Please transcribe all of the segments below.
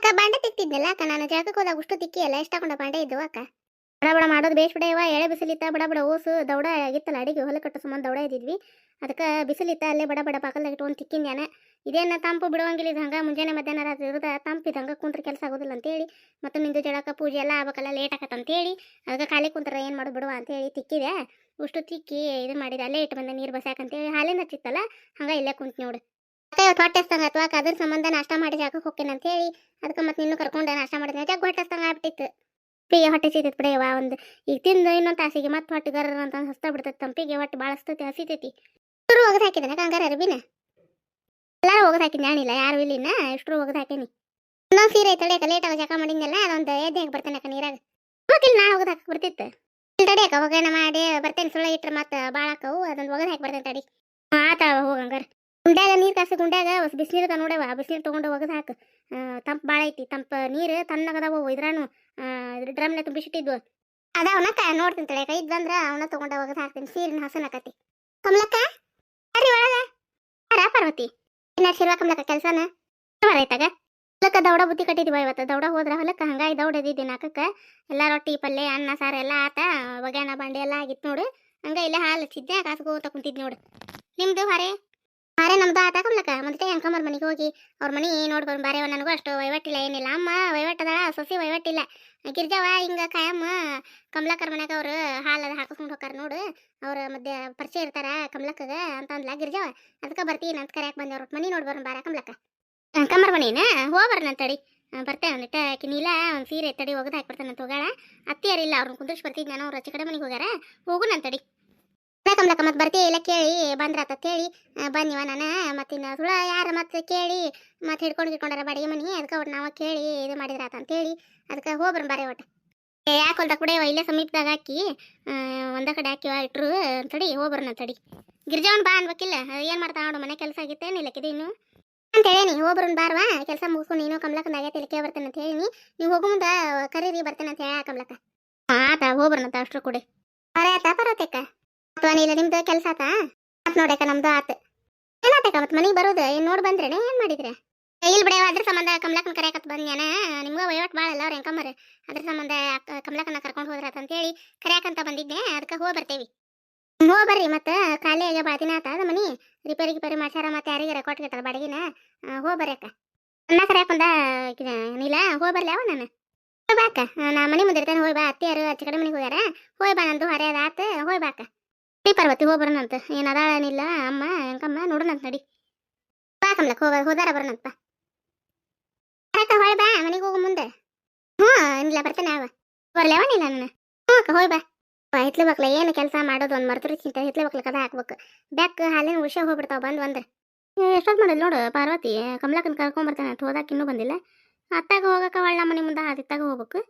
ಅಕ್ಕ ಬಾಂಡೆ ತಿಕ್ತಿದ್ನಲ್ಲ ಅಕ್ಕ, ನಾನು ಜಳಕಕ್ಕೆ ಹೋದಾಗ ತಿಕ್ಕಿ ಎಲ್ಲ ಎಷ್ಟಾಕೊಂಡ ಬಾಂಡೆ ಇದ್ದವು ಅಕ್ಕ. ಬಡ ಬಡ ಮಾಡೋದು ಬೇಸ್ ಬಿಡ ಇವ ಎಳೆ ಬಿಸಿಲಿತ್ತ ಬಡ ಬಡ ಓಸು ದೌಡ ಆಗಿತ್ತಲ್ಲ ಅಡಿಗೆ, ಹೊಲ ಕಟ್ಟು ಸುಮ್ಮನೆ ದೌಡ ಇದ್ದಿದ್ವಿ. ಅದಕ್ಕೆ ಬಿಸಿಲಿತ್ತ ಅಲ್ಲೇ ಬಡ ಬಡ ಪಾಕಲ್ದಾಗ ಇಟ್ಕೊಂಡು ತಿಕ್ಕಿನ ನಾನು ಇದೇನ ತಂಪು ಬಿಡುವಂಗಿಲ್ಲ, ಇದು ಹಂಗೆ ಮುಂಜಾನೆ ಮಧ್ಯಾಹ್ನ ರಾತ್ರಿ ಇರೋದ ತಂಪು, ಇದು ಹಂಗೆ ಕುಂತ್ರೆ ಕೆಲಸ ಆಗೋದಿಲ್ಲ ಅಂತೇಳಿ. ಮತ್ತು ನಿಂದು ಜಳಕ ಪೂಜೆ ಎಲ್ಲ ಆಗಬೇಕಲ್ಲ ಲೇಟ್ ಆಗತ್ತೆ ಅಂತೇಳಿ. ಅದಕ್ಕೆ ಖಾಲಿ ಕುಂತ್ರ ಏನು ಮಾಡೋದು ಬಿಡುವ ಅಂತೇಳಿ ತಿಕ್ಕಿದೆ. ಉಷ್ಟು ತಿಕ್ಕಿ ಇದು ಮಾಡಿದೆ, ಅಲ್ಲೇ ಇಟ್ಟು ಬಂದೆ ನೀರು ಬಸ್ಯಾಕಂತೇಳಿ ಹಾಲಿನ ಹಚ್ಚಿತ್ತಲ್ಲ, ಹಂಗೆ ಇಲ್ಲೇ ಕುಂತು ನೋಡು. ಇವತ್ತು ಹೊಟ್ಟೆ ಹಸ್ತಂಗ ಅಥವಾ ಅದ್ರ ಸಂಬಂಧ ನಾಷ್ಟ ಮಾಡಿ ಜಾಗಕ್ಕೆ ಹೋಗ್ತೇನೆ ಅಂತೇಳಿ ಅದಕ್ಕೆ ಮತ್ತೆ ನಿನ್ನೂ ಕರ್ಕೊಂಡು ನಾಷ್ಟ ಮಾಡಿದ್ನೆ ಜಗ್ ಹೊಟ್ಟೆಸ್ತಂಗ ಆಗ್ಬಿಟ್ಟಿತ್ತು. ತಂಪಿಗೆ ಹೊಟ್ಟೆ ಸಿಗ್ತೈತೆ ಬಿಡ ಯಾವ ಒಂದು. ಈಗ ತಿಂದು ಇನ್ನೊಂದು ತಾಸಿಗೆ ಮತ್ತೆ ಹೊಟ್ಟೆ ಗರ ಅಂತ ಹಸ್ತ ಬಿಡ್ತೈತಿ ತಂಪಿಗೆ ಹೊಟ್ಟೆ ಭಾಳ ಹಸ್ತೈತಿ ಇಷ್ಟರು ಒಗದು ಹಾಕಿದ್ದೇನೆ ಕಂಗಾರ ಅರಬಿನ? ಎಲ್ಲರೂ ಒಗದು ಹಾಕಿದ್ ನಾನಿಲ್ಲ ಯಾರು ಇಲ್ಲಿನ ಇಷ್ಟರು ಒಗದು ಹಾಕೀನಿ. ಇನ್ನೊಂದು ಸೀರೆ ಐತಡೆ ಲೇಟಾಗ ಜಾಕ ಮಾಡಿದ್ನಲ್ಲ, ಅದೊಂದು ಎದ್ದೆ ಹಾಕಿ ಬರ್ತೇನೆ ಅಕ್ಕ ನೀರಾಗ. ಹೋಗಿಲ್ಲ ನಾ ಒಗದು ಹಾಕಿ ಬರ್ತಿತ್ತು ತಡಿ ಅಕ್ಕ ಮಾಡಿ ಬರ್ತೇನೆ ಸುಳ್ಳ ಇಟ್ರೆ ಮತ್ತೆ ಭಾಳ ಹಾಕವು ಅದೊಂದು ಒಗದು ಹಾಕಿ ಬರ್ತೇನೆ ತಡಿ. ಆತ ಹೋಗಂಗಾರ ಗುಂಡ್ಯಾಗ, ನೀರು ಕಾಸಿ ಗುಂಡ್ಯಾಗ ಬಿಸಿನೀರು ನೋಡವ ಬಿಸಿನೀರು ತೊಗೊಂಡು ಒಗದು ಹಾಕು. ತಂಪು ಭಾಳ ಐತಿ. ತಂಪು ನೀರು ತಣ್ಣಗದಾವು ಇದ್ರಾನು. ಡ್ರಮ್ನ ತುಂಬಿಸಿಟ್ಟಿದ್ವು. ಅದಾವನಕ್ಕ ನೋಡ್ತೀನಿ ತಡೆ. ಕೈ ಬಂದ್ರ ಅವನ ತೊಗೊಂಡ ಒಗದು ಹಾಕ್ತೀನಿ. ಸೀರಿನ ಹಸನಕತಿ ಕಮಲಕ್ಕ ಅರಿ ಒಳಗ? ಅರ ಪಾರ್ವತಿ? ನಡ್ಸಿಲ್ವಾ ಕಮಲಕ್ಕ ಕೆಲಸನ? ಬರೈತಾಗ ಹೊಲಕ್ಕ ದೌಡ ಬುತ್ತಿ ಕಟ್ಟಿದ್ವಿ ಇವತ್ತು. ದೌಡ ಹೋದ್ರ ಹೊಲಕ್ಕ ಹಂಗಾಗಿ ದೌಡ ಇದ್ದಿದ್ದೆ ನಾಕಕ್ಕ. ಎಲ್ಲ ರೊಟ್ಟಿ ಪಲ್ಲೆ ಅನ್ನ, ಸಾರು ಎಲ್ಲ ಆತ. ಒಗ್ಯಾನ, ಬಂಡೆ ಎಲ್ಲ ಆಗಿತ್ತು ನೋಡು. ಹಂಗ ಇಲ್ಲ ಹಾಲು ಹಚ್ಚಿದ್ದೆ ಕಾಸ್ಕೋತ ಕುಂತಿದ್ ನೋಡು. ನಿಮ್ದು ಹಾರೆ? ಹಾರೆ ನಮ್ದು ಆತ ಕಮಲಕ್ಕ ಮೊದಲೇ ಅಂಕಮ್ಮರ ಮನೆಗೆ ಹೋಗಿ ಅವ್ರ ಮನೆ ನೋಡ್ಕೊಂಡು ಬಾರೆ ನನಗೂ ಅಷ್ಟು ವೈವಟ್ಟಿಲ್ಲ ಏನಿಲ್ಲ. ಅಮ್ಮ ವೈವಟ್ಟದ ಸೊಸಿ ವೈವಟ್ಟಿಲ್ಲ. ಗಿರ್ಜವ ಹಿಂಗ ಕಾಯಮ್ಮ ಕಮಲಕ್ಕರ ಮನ್ಯಾಗ ಅವ್ರು ಹಾಲು ಹಾಕಿಸ್ಕೊಂಡು ಹೋಗ್ತಾರೆ ನೋಡು. ಅವ್ರ ಮಧ್ಯೆ ಪರಿಚಯ ಇರ್ತಾರ ಕಮಲಕ್ಕಗ ಅಂತ ಅಂದ್ಲ ಗಿರ್ಜವ ಅದಕ್ಕೆ ಬರ್ತೀನಿ ಅಂತ ಕರೆಯಕ್ಕೆ ಬಂದೆ ಅವ್ರ ಮನೆ ನೋಡಿ ಬರೋಣ ಬಾರ ಕಮಲಕ್ಕ. ಕಮ್ಮರ ಮನೇನ? ಹೋಗ್ಬರ್ನ ತಡಿ ಆ, ಬರ್ತೇನೆ ಒಂದಿಟ್ಟ ನೀಲ ಒಂದು ಸೀರೆ ತಡಿ ಒಗದು ಹಾಕ್ಬಿಡ್ತಾನೆ ಅಂತ ಹೋಗಾಳ. ಅತ್ತಿಯಾರಿಲ್ಲ ಅವ್ರನ್ನ ಕುಂದ್ರಿಸಿ ಬರ್ತಿದ್ದು ನಾನು ಅವ್ರ ಆಚೆ ಕಡೆ ಮನೆಗೆ ಹೋಗ್ಯಾರ. ಹೋಗು ನಾನು ತಡಿ ಕಮಲಕ್ಕ, ಮತ್ತೆ ಬರ್ತೀಯ ಇಲ್ಲ ಕೇಳಿ, ಬಂದ್ರಾತ ಹೇಳಿ. ಬನ್ನಿವಾ ನಾನು ಮತ್ತಿನ್ನ ಸುಳ ಯಾರು ಮತ್ತೆ ಕೇಳಿ, ಮತ್ತೆ ಹಿಡ್ಕೊಂಡು ಹಿಡ್ಕೊಂಡಾರ ಬಾಡಿಗೆ ಮನಿ ಅದಕ್ಕೆ ಅವ್ರು ನಾವು ಕೇಳಿ ಇದು ಮಾಡಿದ್ರಾತ ಅಂತೇಳಿ ಅದಕ್ಕೆ ಹೋಗ್ಬರ್ನ ಬಾರೆ ಒಟ್ಟು ಯಾಕೆ ಹೊಲ್ದಾಗ ಕೂಡ ಇಲ್ಲೇ ಸಮೀಪದಾಗ ಹಾಕಿ ಒಂದ ಕಡೆ ಹಾಕಿವ, ಇಟ್ರು ತಡಿ ಹೋಗ್ಬರ್ನ ತಡಿ ಗಿರ್ಜಾವನ್ ಬಾ ಅನ್ಬೇಕಿಲ್ಲ, ಏನು ಮಾಡ್ತಾ ನೋಡು, ಮನೆ ಕೆಲಸ ಆಗಿತ್ತೇನಿಲ್ಲ ಇನ್ನು? ಅಂತ ಹೇಳೀನಿ, ಹೋಗ್ಬರೋನ್ ಬಾರ್ವಾ ಕೆಲಸ ಮುಗಿಸ್ಕೊ ನೀನು ಕಮಲಕ್ಕನ ಆಗೈತೆ, ಇಲ್ಲಿಗೆ ಬರ್ತೇನೆ ಅಂತ ಹೇಳೀನಿ. ನೀವು ಹೋಗೋ ಮುಂದೆ, ಕರೀರಿ ಬರ್ತೇನೆ ಅಂತ ಹೇಳ ಕಮಲಕ್ಕ. ಆತ ಹೋಗ್ಬರೋಣಂತ ಅಷ್ಟ್ರು ಕೂಡ. ಅರೆ ಆತ ಬರೋತಕ್ಕ ಅಥವಾ ಇಲ್ಲ, ನಿಮ್ದು ಕೆಲಸ ಆತಾ? ಆತ್ ನೋಡಕ ನಮ್ದು ಆತ. ಏನಾತಕ ಮತ್ತೆ ಮನೆಗೆ ಬರೋದು? ಏನು ನೋಡಿ ಬಂದ್ರೇನೆ, ಏನು ಮಾಡಿದ್ರೆ? ಇಲ್ಲಿ ಬಿಡವ ಅದ್ರ ಸಂಬಂಧ ಕಮಲಕ್ಕನ ಕರೆಯಕತ್ ಬಂದ್ಯಾನ ನಿಮ್ಗೆ ವಹಿವಾಟ್ ಭಾಳ ಅಲ್ಲ ಅವ್ರ ಎಂಕಮ್ಮರು ಅದ್ರ ಸಂಬಂಧ ಕಮಲಕ್ಕನ ಕರ್ಕೊಂಡು ಹೋದ್ರಾತ ಅಂತೇಳಿ ಕರೆಯಕಂತ ಬಂದಿದ್ದೆ ಅದಕ್ಕೆ ಹೋಗಿ ಬರ್ತೇವಿ. ಹೋಗಿ ಬರ್ರಿ, ಮತ್ತೆ ಖಾಲಿ ಆಗ ಬಾದಿನ ಆತ ಅದ ಮನಿ. ರಿಪೇರಿ ಗಿಪೇರಿ ಮಾಡ್ಸಾರ ಮತ್ತೆ ಯಾರಿಗಾರ ಕೊಟ್ಗಿರ್ತಾರ ಬಾಡಿಗೆನ ಹೋಗಿ ಬರ್ರಿ ಅಕ್ಕ. ಅನ್ನ ಕರೆಯಕ್ ಬಂದ ನೀಲ, ಹೋಗಿ ಬರ್ಲಿ ಅವ ನಾನು. ಬಾಕ ನಾ ಮನಿ ಮುಂದಿರ್ತಾನೆ, ಹೋಗಿ ಬಾ, ಅತ್ತಿಯಾರು ಅಚ್ಚ ಕಡೆ ಮನೆಗೆ ಹೋಗ್ಯಾರ. ಹೋಗಿ ಬಾ ನಂದು, ಹರಿಯದ ಆತ ಬಾಕ ನಡಿ ಪಾರ್ವತಿ ಹೋಗಿ ಬರೋಣಂತ ಏನು ಅದಾಳನಿಲ್ಲ ಅಮ್ಮ ಹೆಂಗಮ್ಮ ನೋಡೋಣಂತ ನಡಿ. ಬಾ ಕಮ್ಲಕ್ ಹೋಗ, ಹೋದಾರ ಬರೋಣಂತ ಅಕ್ಕ ಹೋಯ್ ಬಾ, ಮನೆಗೆ ಹೋಗು ಮುಂದೆ. ಹ್ಞೂ ಇಲ್ಲ ಬರ್ತೇನೆ ಅವ. ಬರ್ಲೇವನಿಲ್ಲ ನೀಲ ನಾನು ಹ್ಞೂ ಅಕ್ಕ, ಹೋಯ್ ಬಾ. ಹಿತ್ಲೆ ಬಕ್ಲ ಏನು ಕೆಲಸ ಮಾಡೋದು ಒಂದು ಮರ್ತರಿ ಚಿಂತ ಬಕ್ಲ ಕದ ಹಾಕ್ಬೇಕು. ಬ್ಯಾಕ್ ಹಾಲಿನ ಉಷ ಹೋಗ್ಬಿಡ್ತಾವ ಬಂದು ಬಂದ್ರೆ ಎಷ್ಟೊತ್ತು ಮಾಡಿದ್ ನೋಡು ಪಾರ್ವತಿ? ಕಮಲಕ್ಕನ ಕರ್ಕೊಂಬರ್ತಾನೆ ಅಂತ ಹೋದಾಕ ಇನ್ನೂ ಬಂದಿಲ್ಲ. ಅತ್ತಾಗ ಹೋಗಕ್ಕ ಒಳ್ಳೆ ಮನೆ ಮುಂದೆ ಹಾದಿತ್ತಾಗ ಹೋಗ್ಬೇಕು.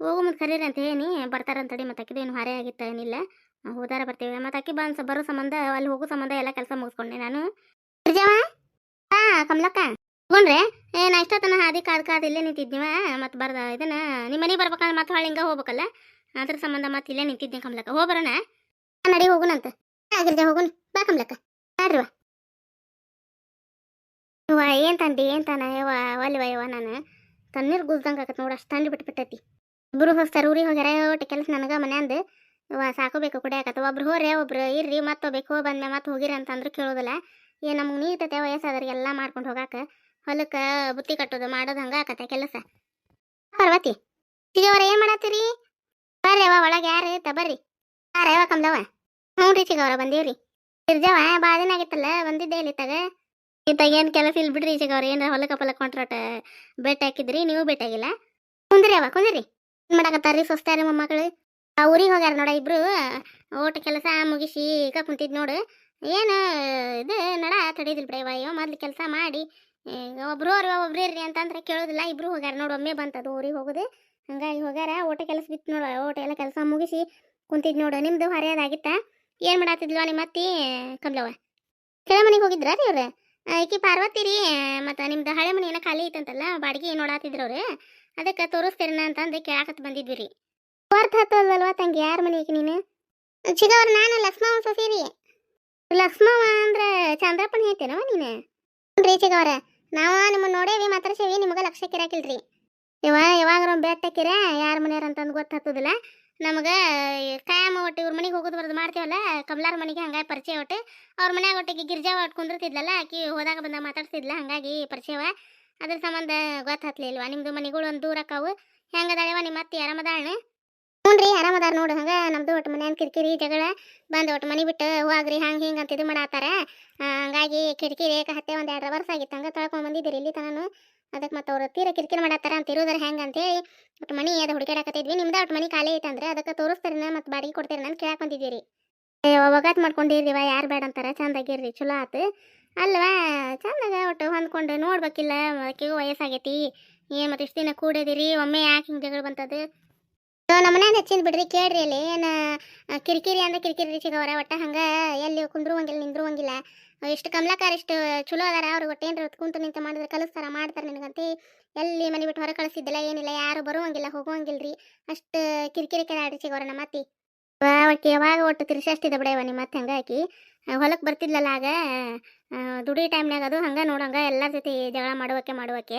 ಹೋಗು ಮುಂದೆ ಕರೀರಿ ಅಂತ ಹೇಳಿ ಬರ್ತಾರಂತಡಿ ಮತ್ತೆ ಅಕ್ಕಿದೇನು ಹಾರೆ ಆಗಿತ್ತ ಏನಿಲ್ಲ. ಹೋದಾರ ಬರ್ತೀವಿ. ಮತ್ತೆ ಅಕ್ಕಿ ಬಂದು ಬರೋ ಸಂಬಂಧ, ಅಲ್ಲಿ ಹೋಗೋ ಸಂಬಂಧ ಎಲ್ಲ ಕೆಲಸ ಮುಗಿಸ್ಕೊಂಡೆ ನಾನು. ಗಿರ್ಜವ್ವ? ಹಾ ಕಮಲಕ್ಕ ಹೋಗ್ರೆ ಏ, ನಾ ಇಷ್ಟೊತ್ತನ ಹಾದಿ ಕಾದ್ ಕಾದ್ ಇಲ್ಲೇ ನಿಂತಿದ್ನಿವ, ಮತ್ತೆ ಬರ್ದ, ಇದನ್ನ ನಿಮ್ಮ ಮನೆಗೆ ಬರ್ಬೇಕಂದ್ರೆ ಮತ್ತೆ ಹೊಳ್ಳಿ ಹಿಂಗ ಹೋಗ್ಬೇಕಲ್ಲ? ಅದ್ರ ಸಂಬಂಧ ಮತ್ತೆ ಇಲ್ಲೇ ನಿಂತಿದ್ದೆ ಕಮಲಕ್ಕ. ಹೋಗ್ಬರೋಣ ನಡಿ ಹೋಗುನಂತ. ಗಿರ್ಜಾ, ಹೋಗುನ್. ಬಾ ಕಮಲಕ್ಕ. ನೋಡ್ರಿ ವಾ. ಇವ ಏನ್ ತಂದಿ, ಏನ್ ತಾನ? ಯವ್ವ ಒಲ್ವ ನಾನು. ತಣ್ಣೀರ್ ಗುಲ್ದಂಗ ಆಗತ್ತೆ ನೋಡಿ, ಅಷ್ಟು ತಂಡಿ ಬಿಟ್ಬಿಟ್ಟೈತಿ. ಇಬ್ರು ಹೋಗ್ತಾರ ಊರಿಗೆ ಹೋಗ್ಯಾರ, ಒಟ್ಟು ಕೆಲಸ ನನಗೆ ಮನ್ಯಾಂದು ಇವ ಸಾಕೋಬೇಕು ಕುಡಿಯಾಕತ್ತ ಒಬ್ರು ಹೋರಿ ಒಬ್ರು ಇರ್ರಿ ಮತ್ತೆ ಬೇಕೋ ಬಂದೆ ಮತ್ತೆ ಹೋಗಿರಿ ಅಂತಂದ್ರೆ ಕೇಳೋದಿಲ್ಲ. ಏ, ನಮ್ಗೆ ನೀಗ್ತತೆ ವಯಸ್ಸಾದ್ರಿಗೆಲ್ಲ ಮಾಡ್ಕೊಂಡು ಹೋಗಾಕ, ಹೊಲಕ್ಕೆ ಬುತ್ತಿ ಕಟ್ಟೋದು, ಮಾಡೋದು ಹಂಗೆ ಆಕತ್ತೆ ಕೆಲಸ. ಪಾರ್ವತಿ ಚಿಗವ್ರ ಏನು ಮಾಡತ್ತೀರಿ? ಬರ್ರಿ ಅವ ಒಳಗೆ ಯಾರು ಇರ್ತ ಬರ್ರಿ. ಯಾರ ಯಾವ ಕಮ್ಲವ ಹ್ಞೂ ರೀ ಚಿಗವ್ರ, ಬಂದೀವ್ರಿ. ಇರ್ಜವ ಭಾಳ ದಿನ ಆಗಿತ್ತಲ್ಲ, ಬಂದಿದ್ದೆ ಇಲ್ಲಿ ತಗ ಇತ್ತಾಗ ಏನು ಕೆಲಸ ಇಲ್ಲ ಬಿಡ್ರಿ ಚಿಗವ್ರ, ಏನಾರ ಹೊಲಕ್ಕೆ ಪಲಕ್ ಕೊಂಟ್ರಾಟ ಭೇಟಿ ಹಾಕಿದ್ರಿ, ನೀವು ಭೇಟಿ ಆಗಿಲ್ಲ. ಕುಂದ್ರಿ ಅವ ಕುಂದ್ರಿ. ಏನು ಮಾಡಾಕತ್ತಾರ್ರಿ ಸೊಸ್ತಾರಿ ಮೊಮ್ಮಕ್ಕಳು? ಆ ಊರಿಗೆ ಹೋಗ್ಯಾರ ನೋಡ ಇಬ್ರು. ಓಟ ಕೆಲಸ ಮುಗಿಸಿ ಈಗ ಕುಂತಿದ್ ನೋಡು. ಏನು, ಇದು ನಡ ತಡೀದಿಲ್ಲ ಬಿಡ ಇವ ಮೊದ್ಲು ಕೆಲಸ ಮಾಡಿ. ಒಬ್ರು ಅವ್ರಿ ಒಬ್ರು ಇರ್ರಿ ಅಂತಂದ್ರೆ ಕೇಳೋದಿಲ್ಲ. ಇಬ್ರು ಹೋಗ್ಯಾರ ನೋಡು, ಒಮ್ಮೆ ಬಂತದು ಊರಿಗೆ ಹೋಗುದು. ಹಂಗಾಗಿ ಹೋಗ್ಯಾರ ಓಟ ಕೆಲಸ ಬಿತ್ತು ನೋಡು. ಓಟ ಎಲ್ಲ ಕೆಲಸ ಮುಗಿಸಿ ಕುಂತಿದ್ ನೋಡು. ನಿಮ್ದು ಹರಿಯೋದಾಗಿತ್ತ? ಏನು ಮಾಡಾತಿದ್ಲು ನಿಮ್ಮ ಅತ್ತಿ ಕಮ್ಲವ ಕೆಳ ಮನೆಗೆ ಹೋಗಿದ್ರ ರೀ ಅವ್ರ ಈಕಿ ಪಾರ್ವತಿ ರೀ, ಮತ್ತು ನಿಮ್ದು ಹಳೆ ಮನೆ ಏನ ಖಾಲಿ ಐತಂತಲ್ಲ, ಬಾಡಿಗೆ ನೋಡಾತಿದ್ರು ಅವ್ರು. ಅದಕ್ಕೆ ತೋರಿಸ್ತೀರನ ಅಂತಂದು ಕೇಳಾಕತ್ ಬಂದಿದ್ವಿ ರೀ. ಅರ್ಥ ಹತ್ತಲ್ವಾ ತಂಗಿ? ಯಾರ ಮನೆಗೆ ನೀನು? ಚಿಗವ್ರ ನಾನು ಲಕ್ಷ್ಮವ ಸೊಸಿ ರೀ ಲಕ್ಷ್ಮವ ಅಂದ್ರೆ ಚಂದ್ರಪ್ಪನ ಹೇಳ್ತೇನವ ನೀನು? ರೀ ಚಿಗವ್ರ ನಾವು ನಿಮ್ಮ ನೋಡೇವಿ, ಮಾತಾಡ್ಸೇವಿ, ನಿಮಗೆ ಲಕ್ಷಕ್ಕೆ ಕಿರಾಕಿಲ್ರಿ ಇವ ಯಾವಾಗ ಬೇಟಕ್ಕಿರ ಯಾರ ಮನೆಯವ್ರ ಅಂತಂದು ಗೊತ್ತಾಗ್ತದಿಲ್ಲ. ನಮಗೆ ಕಾಯಮ್ಮ ಒಟ್ಟು ಇವ್ರ ಮನೆಗೆ ಹೋಗೋದು ಬರೋದು ಮಾಡ್ತೀವಲ್ಲ, ಕಮಲಾರ ಮನೆಗೆ ಹಂಗಾಗಿ ಪರಿಚಯ ಒಟ್ಟು. ಅವ್ರ ಮನ್ಯಾಗ ಒಟ್ಟಿಗೆ ಗಿರ್ಜಾ ಒಟ್ಟು ಕುಂದಿರ್ತಿದ್ಲಲ್ಲ, ಆಕಿ ಹೋದಾಗ ಬಂದಾಗ ಮಾತಾಡ್ತಿದ್ಲ, ಹಂಗಾಗಿ ಪರಿಚಯವ. ಅದ್ರ ಸಂಬಂಧ ಗೊತ್ತಾಗ್ಲಿಲ್ವಾ ನಿಮ್ಮದು ಮನೆಗಳು ಒಂದು ದೂರ ಅಕ್ಕಾವು. ಹೆಂಗದಾಳೆವ ನಿಮ್ಮ ಅತ್ತಿ ಆರಾಮದಾಳಣ ಹ್ಞೂ ರೀ ಆರಾಮದಾರ ನೋಡು. ಹಂಗೆ ನಮ್ಮದು ಒಟ್ಟು ಮನ್ಯಾನ ಕಿರಿಕಿರಿ ಜಗಳ, ಬಂದು ಒಟ್ಟು ಮನೆ ಬಿಟ್ಟು ಹೋಗ್ರಿ, ಹಂಗೆ ಹಿಂಗೆ ಅಂತ ಇದು ಮಾಡಾತಾರ. ಹಂಗಾಗಿ ಕಿರಿಕಿರಿ ಏಕ ಹತ್ತೆ ಒಂದು ಎರಡು ವರ್ಷ ಆಗಿತ್ತು. ಹಂಗೆ ತೊಳ್ಕೊಂಡು ಬಂದಿದ್ದೀರಿ ಇಲ್ಲಿ ತನನು. ಅದಕ್ಕೆ ಮತ್ತೆ ಅವ್ರು ತೀರ ಕಿರಿಕಿರಿ ಮಾಡತ್ತಾರ ಅಂತ ಇರೋದ್ರ ಹೆಂಗೆ ಅಂತೇಳಿ ಒಟ್ಟು ಮನೆ ಅದು ಹುಡುಕಾಡಕತ್ತಿದ್ವಿ ನಿಮ್ದು ಒಟ್ಟು ಮನೆ ಖಾಲಿ ಐತಂದ್ರೆ ಅದಕ್ಕೆ ತೋರಿಸ್ತಾರಿನ ಮತ್ತು ಬಾಡಿಗೆ ಕೊಡ್ತೀರಿ ನಾನು ಕೇಳಕ್ ಬಂದಿದ್ದೀರಿ. ಒಗಾತ್ ಮಾಡ್ಕೊಂಡಿರ್ರಿವ ಯಾರು ಬೇಡ ಅಂತಾರ. ಚಂದಾಗಿರ್ರಿ ಚಲೋ ಆತು. ಅಲ್ವಾ? ಚಂದಾಗ ಒಟ್ಟು ಹೊಂದ್ಕೊಂಡು ನೋಡ್ಬೇಕಿಲ್ಲ ಆಕಿಗೂ ವಯಸ್ಸಾಗೈತಿ. ಏನು ಮತ್ತೆ ಇಷ್ಟು ದಿನ ಕೂಡಿದಿರಿ, ಒಮ್ಮೆ ಯಾಕೆ ಹಿಂಗೆ ಜಗಳ ಬಂತದು? ನಮ್ಮ ಮನ್ಯಾಗ ಹೆಚ್ಚಿನ ಬಿಡ್ರಿ, ಕೇಳ್ರಿ ಅಲ್ಲಿ. ಏನು ಕಿರಿಕಿರಿ ಅಂದ್ರೆ ಕಿರಿಕಿರಿ ಸಿಗವರ ಒಟ್ಟ ಹಂಗೆ ಎಲ್ಲಿ ಕುಂದ್ರುವಂಗಿಲ್ಲ, ನಿಂದ್ರುವಂಗಿಲ್ಲ. ಎಷ್ಟು ಕಮಲಾಕಾರ ಎಷ್ಟು ಚಲೋ ಅದಾರ ಅವ್ರಿಗೆ ಒಟ್ಟು ಏನ್ರ ಕುಂತು ನಿಂತ ಮಾಡಿದ್ರೆ ಕಲಿಸ್ತಾರ, ಮಾಡ್ತಾರೆ ನಿನಗಂತೆ ಎಲ್ಲಿ ಮನೆ ಬಿಟ್ಟು ಹೊರ ಕಳಿಸಿದ್ದಿಲ್ಲ, ಏನಿಲ್ಲ, ಯಾರು ಬರುವಂಗಿಲ್ಲ, ಹೋಗುವಂಗಿಲ್ರಿ. ಅಷ್ಟು ಕಿರಿಕಿರಿ ಕೆಲಾಡಿ ಸಿಗೋರ ನಮ್ಮ ಅತ್ತಿ. ಒಟ್ಟು ಯಾವಾಗ ಒಟ್ಟು ತಿರ್ಸಷ್ಟಿದೆ ಬಿಡವ ನಿಮ್ಮ ಮತ್ತೆ ಹಂಗಾಕಿ ಹೊಲಕ್ಕೆ ಬರ್ತಿದ್ಲಲ್ಲ ಆಗ ದುಡಿ ಟೈಮ್ನಾಗ ಅದು, ಹಂಗೆ ನೋಡಂಗ ಎಲ್ಲರ ಜೊತೆ ಜಗಳ ಮಾಡುವಕ್ಕೆ ಮಾಡುವಕ್ಕೆ.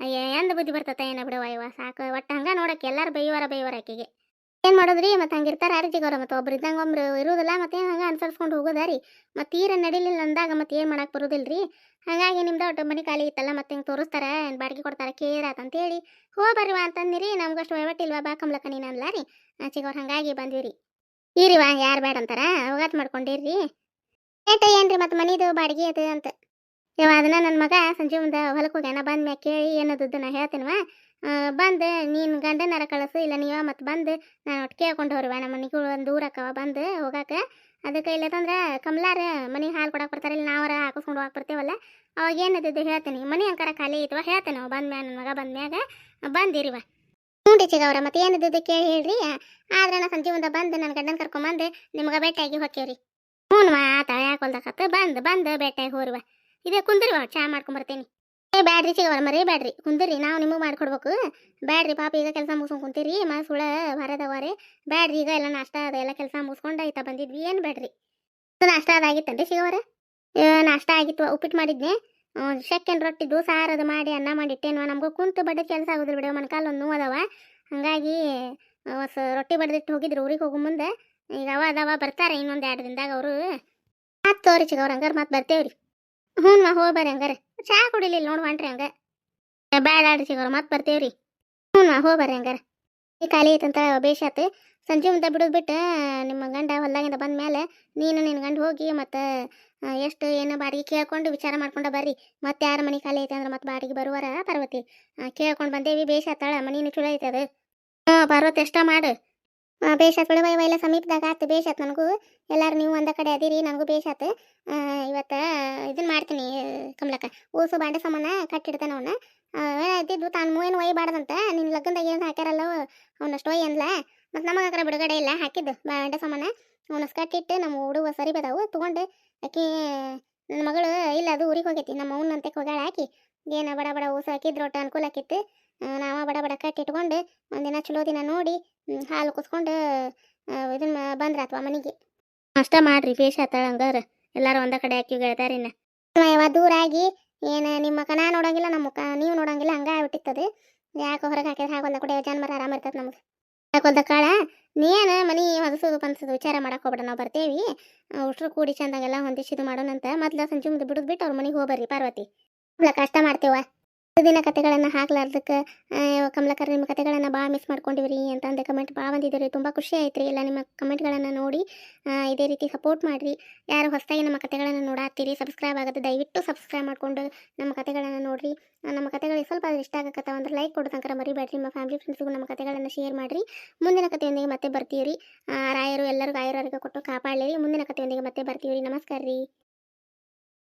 ಅಯ್ಯ, ಎಂದ ಬುದ್ಧಿ ಬರ್ತತ ಏನ ಬಿಡವ ಇವ? ಸಾಕು, ಒಟ್ಟು ಹಂಗೆ ನೋಡಕ್ಕೆ ಎಲ್ಲರೂ ಬೈವಾರ ಬೈವಾರ ಆಕಿಗೆ. ಏನು ಮಾಡೋದ್ರಿ? ಮತ್ತೆ ಹಂಗಿರ್ತಾರ ಅರ್ಜಿಗವ್ರ ಮತ್ತೆ ಒಬ್ರು ಇದ್ದಂಗೆ ಒಬ್ರು ಇರುವುದಿಲ್ಲ ಮತ್ತೆ ಹಂಗೆ ಅನ್ಸರ್ಸ್ಕೊಂಡು ಹೋಗೋದಾರಿ? ಮತ್ತೆ ತೀರ ನಡಿಲಿಲ್ಲ ಅಂದಾಗ ಮತ್ತೆ ಏನು ಮಾಡಕ್ಕೆ ಬರುದಿಲ್ರಿ? ಹಾಗಾಗಿ ನಿಮ್ದು ಒಟ್ಟು ಮನೆ ಖಾಲಿ ಇತ್ತಲ್ಲ, ಮತ್ತೆ ಹಿಂಗೆ ತೋರಿಸ್ತಾರ? ಏನು ಬಾಡಿಗೆ ಕೊಡ್ತಾರ? ಅಂತ ಹೇಳಿ ಹೋ ಬರ್ರಿವ ಅಂತಂದಿರಿ, ನಮ್ಗಷ್ಟು ವಹಿವಟ್ಟಿಲ್ವಾ ಬಾ ಕಮ್ಲಕ್ಕ ನೀನು ಅನ್ಲಾರಿ ರೀ? ಆಚಿಗವ್ರು ಹಂಗಾಗಿ ಬಂದಿರಿ ಇರಿವಾ ಯಾರು ಬೇಡ ಅಂತಾರ? ಅವಗಾತ್ ಮಾಡ್ಕೊಂಡಿರ್ರಿ. ಏಟ ಏನ್ರಿ ಮತ್ತೆ ಮನಿದು ಬಾಡಿಗೆ ಅದು ಅಂತ? ಇವ ಅದನ್ನ ನನ್ನ ಮಗ ಸಂಜೆ ಮುಂದೆ ಹೊಲಕ್ಕೆ ಹೋಗ್ಯಾನ, ಬಂದ ಮ್ಯಾಗ ಕೇಳಿ ಏನದ್ದು ನಾ ಹೇಳ್ತೇನವ ಬಂದು ನೀನು ಗಂಡನಾರ ಕಳಿಸು, ಇಲ್ಲ ನೀವ ಮತ್ತೆ ಬಂದು ನಾನು ಒಟ್ಟಿಗೆ ಕೇಳ್ಕೊಂಡು ಹೋರ್ವ, ನಮ್ಮ ಮನೆಗಳು ಒಂದು ದೂರ ಬಂದು ಹೋಗಾಕ. ಅದಕ್ಕೆ ಇಲ್ಲದಂದ್ರೆ ಕಮಲಾರ ಮನೆಗೆ ಹಾಲು ಕೊಡಕ್ಕೆ ಬರ್ತಾರ, ಇಲ್ಲಿ ನಾವರ ಹಾಕಿಸ್ಕೊಂಡು ಹೋಗಕ್ಕೆ ಬರ್ತೇವಲ್ಲ, ಅವಾಗ ಏನದಿದ್ದು ಹೇಳ್ತೀನಿ. ಮನೆ ಅಂಕಾರ ಖಾಲಿ ಐತವ ಹೇಳ್ತೇನೆ ಬಂದ ಮ್ಯಾಗ ನನ್ನ ಮಗ ಬಂದ ಮ್ಯಾಗ ಬಂದಿರಿವ ಹ್ಞೂ ಅವ್ರ ಮತ್ತೆ ಏನದಿದ್ದು ಕೇಳಿ ಹೇಳ್ರಿ. ಆದ್ರೆ ನಾ ಸಂಜೆ ಮುಂದೆ ಬಂದು ನನ್ನ ಗಂಡನ ಕರ್ಕೊಂಬಂದು ನಿಮ್ಗೆ ಭೇಟಿಯಾಗಿ ಹೋಗ್ಯವ್ರಿ ಹ್ಞೂ ಆತ ಯಾಕೊಲ್ದಕತ್ತ ಬಂದು ಬಂದು ಭೇಟಿಯಾಗಿ ಹೋರಿವ. ಇದೇ ಕುಂದ್ರಿವ ಚಾ ಮಾಡ್ಕೊಂಬರ್ತೇನೆ. ಏ, ಬ್ಯಾಡ್ರಿ ಸಿಗವಲ್ಲ ಮರಿ ಬ್ಯಾಡ್ರಿ. ಕುಂದ್ರಿ, ನಾವು ನಿಮಗೆ ಮಾಡ್ಕೊಡ್ಬೇಕು. ಬ್ಯಾಡ್ರಿ ಪಾಪ, ಈಗ ಕೆಲಸ ಮುಗಿಸ್ಕೊಂಡು ಕುಂತೀರಿ ಮ ಸುಳ ಬ್ಯಾಡ್ರಿ, ಈಗ ಎಲ್ಲ ನಾಷ್ಟ ಅದ ಎಲ್ಲ ಕೆಲಸ ಮುಗಿಸ್ಕೊಂಡು ಆಯ್ತಾ, ಬಂದಿದ್ವಿ, ಏನು ಬ್ಯಾಡ್ರಿ? ನಾಷ್ಟ ಅದಾಗಿತ್ತನ್ರಿ ಸಿಗವರ ನಾಷ್ಟ ಆಗಿತ್ತು, ಉಪ್ಪಿಟ್ಟು ಮಾಡಿದ್ನೆ. ರೊಟ್ಟಿ, ದೋಸೆ ಆರದು ಮಾಡಿ, ಅನ್ನ ಮಾಡಿಟ್ಟೇನು ನಮ್ಗೆ ಕುಂತು ಬಡ್ಡ ಕೆಲಸ ಆಗೋದಿಲ್ಲ ಬಿಡೋ ಮೊಣಕಾಲು ಒಂದು ನೋವು ಅದಾವ ಹಂಗಾಗಿ ಹೊಸ ರೊಟ್ಟಿ ಬಡ್ದಿಟ್ಟು ಹೋಗಿದ್ರು, ಊರಿಗೆ ಹೋಗೋ ಮುಂದೆ. ಈಗ ಅವ ಅದಾವ, ಬರ್ತಾರೆ, ಇನ್ನೊಂದು ಎರಡು ದಿನದಾಗ ಅವರು. ಮತ್ತೆ ತೋರಿ ಚಿಗವ್ರ ಹಂಗಾರೆ ಮತ್ತೆ ಬರ್ತೇವ್ರಿ. ಹ್ಞೂ ಮಾ ಹೋಗಿ ಬರ್ರಿ ಹಂಗಾರ. ಚಾ ಕುಡಿಲಿಲ್ಲ ನೋಡಿ ಹೊಂಟ್ರಿ ಹಂಗ ಬ್ಯಾಡ ಆಡ್ರಿ ಸಿಗೋರು, ಮತ್ತೆ ಬರ್ತೇವ್ರಿ. ಹ್ಞೂ ಮಾ ಹೋಗಿ ಬರ್ರಿ ಹಂಗಾರ. ಈ ಖಾಲಿ ಐತಂತ ಬೇಷಾತು ಸಂಜೆ ಮುಂದೆ ಬಿಡೋದು ಬಿಟ್ಟು, ನಿಮ್ಮ ಗಂಡ ಹೊಲ್ದಾಗಿಂದ ಬಂದ ಮೇಲೆ ನೀನು ನಿನ್ನ ಗಂಡ ಹೋಗಿ ಮತ್ತು ಎಷ್ಟು ಏನು ಬಾಡಿಗೆ ಕೇಳ್ಕೊಂಡು ವಿಚಾರ ಮಾಡ್ಕೊಂಡು ಬರ್ರಿ. ಮತ್ತೆ ಯಾರ ಮನೆ ಖಾಲಿ ಐತೆ ಅಂದ್ರೆ ಮತ್ತೆ ಬಾಡಿಗೆ ಬರುವಾರ ಪಾರ್ವತಿ. ಕೇಳ್ಕೊಂಡು ಬಂದೇವಿ ಬೇಷಾತಾಳ ಮನೇನು ಚಲೋ ಐತೆ ಅದು. ಹಾಂ ಪಾರ್ವತಿ ಎಷ್ಟ ಮಾಡು. ಬೇಷಾತ್ ಬಿಡುವ ಎಲ್ಲ ಸಮೀಪದಾಗ ಆತು, ಬೇಷತ್ ನನಗೂ. ಎಲ್ಲರೂ ನೀವು ಒಂದ ಕಡೆ ಅದೀರಿ, ನನಗೂ ಬೇಷತ್. ಇವತ್ತು ಇದನ್ನ ಮಾಡ್ತೀನಿ, ಕಮಲಕ್ಕ. ಊಸು ಬಾಂಡೆ ಸಾಮಾನ ಕಟ್ಟಿಡ್ತಾನೆ ಅವನ. ಇದ್ದಿದ್ದು ತಾನು ಮೂವೇನು ಒಯ್ಯಬಾರ್ದಂತ ನಿನ್ನ ಲಗ್ನದಾಗ ಏನು ಹಾಕ್ಯಾರಲ್ಲ, ಅವನಷ್ಟು ಒಯ್ ಅಂದ್ಲ. ಮತ್ತು ನಮಗೆ ಹತ್ರ ಬಿಡುಗಡೆ ಇಲ್ಲ, ಹಾಕಿದ್ದು ಬಾಂಡೆ ಸಾಮಾನ. ಅವನಸ್ ಕಟ್ಟಿಟ್ಟು ನಮ್ಮ ಹುಡುಗ ಸರಿ ಬದಾವು, ತೊಗೊಂಡು ಆಕಿ ನನ್ನ ಮಗಳು, ಇಲ್ಲ ಅದು ಊರಿಗೆ ಹೋಗೈತಿ, ನಮ್ಮ ಅವನಂತೆ ಕೊಗಾಳ ಹಾಕಿ. ಏನ ಬಡ ಬಡ ಊಸ ಹಾಕಿದ್ರು ಒಟ್ಟು ಅನುಕೂಲ ಆಕಿತ್ತು ನಾವ ಬಡ ಬಡ ಕಟ್ಟಿಟ್ಕೊಂಡು, ಒಂದಿನ ಚಲೋ ದಿನ ನೋಡಿ ಹಾಲು ಕುತ್ಕೊಂಡು ಇದನ್ನ ಬಂದ್ರಾತ್ವ ಮನೆಗೆ. ಅಷ್ಟ ಮಾಡ್ರಿ ಪೇಶ ಆತಾಳ ಹಂಗಾರ. ಎಲ್ಲಾರು ಒಂದ ಕಡೆ ಹಾಕಿ ಗೆಳತಾರಿನ ದೂರ ಆಗಿ, ಏನ ನಿಮ್ಮ ಕಣ ನೋಡಂಗಿಲ್ಲ, ನಮ್ಮ ಮುಖ ನೀವು ನೋಡಂಗಿಲ್ಲ, ಹಂಗ ಆಗ್ಬಿಟ್ಟಿತ್ತದ. ಯಾಕೆ ಹೊರಗೆ ಹಾಕಿದ್ರೆ ಹಾಕೊಲ್ದ ಕೂಡ ಜನ್ಮರ ಆರಾಮ ಇರ್ತದೆ ನಮ್ಗೆ. ಹಾಕೊಂದ ಕಾಳ ನೀನು ಮನಿ ಹೊದಸೋದು ಪನ್ಸೋದು ವಿಚಾರ ಮಾಡಕ್ ಹೋಗ್ಬೇಡ, ನಾವು ಬರ್ತೇವಿ. ಉಷ್ಟ್ರು ಕೂಡಿ ಚಂದಾಗೆಲ್ಲ ಮಾಡೋಣ ಅಂತ ಮೊದ್ಲ ಸಂಜೆ ಮುಂದೆ ಬಿಡುದು ಬಿಟ್ಟು ಅವ್ರ ಮನೆಗೆ ಹೋಗ್ಬರ್ರಿ ಪಾರ್ವತಿ. ಕಷ್ಟ ಮಾಡ್ತೇವ ದಿನ ಕತೆಗಳನ್ನು ಹಾಕ್ಲಾರ್ದಕ್ಕೆ ಕಮಲಕರ್ ನಿಮ್ಮ ಕತೆಗಳನ್ನು ಭಾಳ ಮಿಸ್ ಮಾಡ್ಕೊಂಡಿವ್ರಿ ಅಂತಂದು ಕಮೆಂಟ್ ಭಾಳ ಬಂದಿದ್ದೀರಿ ತುಂಬ ಖುಷಿ ಆಯ್ತು ರೀ ಎಲ್ಲ ನಿಮ್ಮ ಕಮೆಂಟ್ಗಳನ್ನು ನೋಡಿ ಇದೇ ರೀತಿ ಸಪೋರ್ಟ್ ಮಾಡಿರಿ. ಯಾರು ಹೊಸದಾಗಿ ನಮ್ಮ ಕತೆಗಳನ್ನು ನೋಡಾತ್ತೀರಿ ಸಬ್ಸ್ಕ್ರೈಬ್ ಆಗುತ್ತೆ ದಯವಿಟ್ಟು ಸಬ್ಸ್ಕ್ರೈಬ್ ಮಾಡಿಕೊಂಡು ನಮ್ಮ ಕತೆಗಳನ್ನು ನೋಡಿರಿ. ನಮ್ಮ ಕತೆಗಳಿಗೆ ಸ್ವಲ್ಪ ಇಷ್ಟ ಆಗತ್ತೆ ಅಂದ್ರೆ ಲೈಕ್ ಕೊಡೋ ತನಕ ಮರಿಬೇಡ್ರಿ. ನಿಮ್ಮ ಫ್ಯಾಮಿಲಿ ಫ್ರೆಂಡ್ಸ್ಗೂ ನಮ್ಮ ಕತೆಗಳನ್ನು ಶೇರ್ ಮಾಡಿರಿ. ಮುಂದಿನ ಕಥೆಯೊಂದಿಗೆ ಮತ್ತೆ ಬರ್ತೀವಿ ರೀ ರಾಯರು ಎಲ್ಲರಿಗೂ ಆಯುರ್ವರ್ಗ ಕೊಟ್ಟು ಕಾಪಾಡಲಿ ಮುಂದಿನ ಕಥೆಯೊಂದಿಗೆ ಮತ್ತೆ ಬರ್ತೀವಿ ರೀ ನಮಸ್ಕಾರ ರೀ